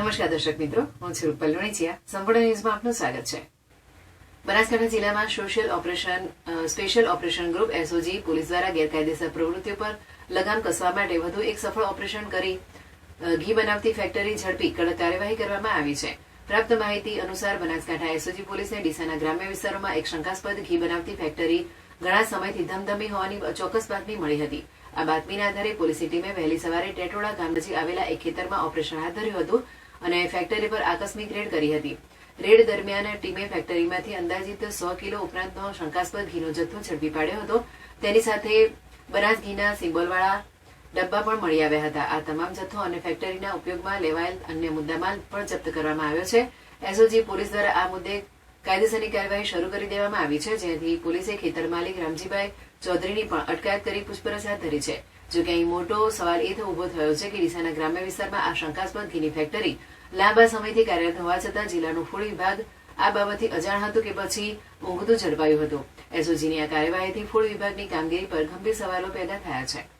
નમસ્કાર દર્શક મિત્રો, હું છું રૂપલ સંપૂર્ણ ન્યૂઝમાં આપનું સ્વાગત છે. બનાસકાંઠા જિલ્લામાં social operation special operation group SOG police દ્વારા ગેરકાયદેસર પ્રવૃત્તિઓ પર લગામ કસવા માટે વધુ એક સફળ ઓપરેશન કરી ઘી બનાવતી ફેક્ટરી ઝડપી કડક કાર્યવાહી કરવામાં આવી છે. પ્રાપ્ત માહિતી અનુસાર બનાસકાંઠા એસઓજી પોલીસને ડીસાના ગ્રામ્ય વિસ્તારોમાં એક શંકાસ્પદ ઘી બનાવતી ફેક્ટરી ઘણા સમયથી ધમધમી હોવાની ચોક્કસ બાતમી મળી હતી. આ બાતમીના આધારે પોલીસની ટીમે વહેલી સવારે ટેટોડા ગામ નજીક આવેલા એક ખેતરમાં ઓપરેશન હાથ ધર્યું હતું. અને ફેક્ટરી પર આકસ્મિક રેડ કરી હતી. રેડ દરમિયાન ટીમે ફેક્ટરીમાંથી અંદાજિત સો કિલો ઉપરાંતનો શંકાસ્પદ ઘીનો જથ્થો ઝડપી પાડ્યો હતો. તેની સાથે બનાસ ઘીના સિમ્બોલવાળા ડબ્બા પણ મળી આવ્યા હતા. આ તમામ જથ્થો અને ફેક્ટરીના ઉપયોગમાં લેવાયેલ અન્ય મુદ્દામાલ પણ જપ્ત કરવામાં આવ્યો છે. એસઓજી પોલીસ દ્વારા આ મુદ્દે કાયદેસરની કાર્યવાહી શરૂ કરી દેવામાં આવી છે, જેથી પોલીસે ખેતર માલિક રામજીભાઈ ચૌધરીની પણ અટકાયત કરી પૂછપરછ હાથ ધરી છે. જો કે અહીં મોટો સવાલ એ ઊભો થયો છે કે ડીસાના ગ્રામ્ય વિસ્તારમાં આ શંકાસ્પદ ઘીની ફેક્ટરી લાંબા સમયથી કાર્યરત હોવા છતાં જિલ્લાનું ફૂડ વિભાગ આ બાબતથી અજાણ હતું કે પછી ઊંઘતું ઝડપાયું હતું. એસઓજીની આ કાર્યવાહીથી ફૂડ વિભાગની કામગીરી પર ગંભીર સવાલો પેદા થયા છે.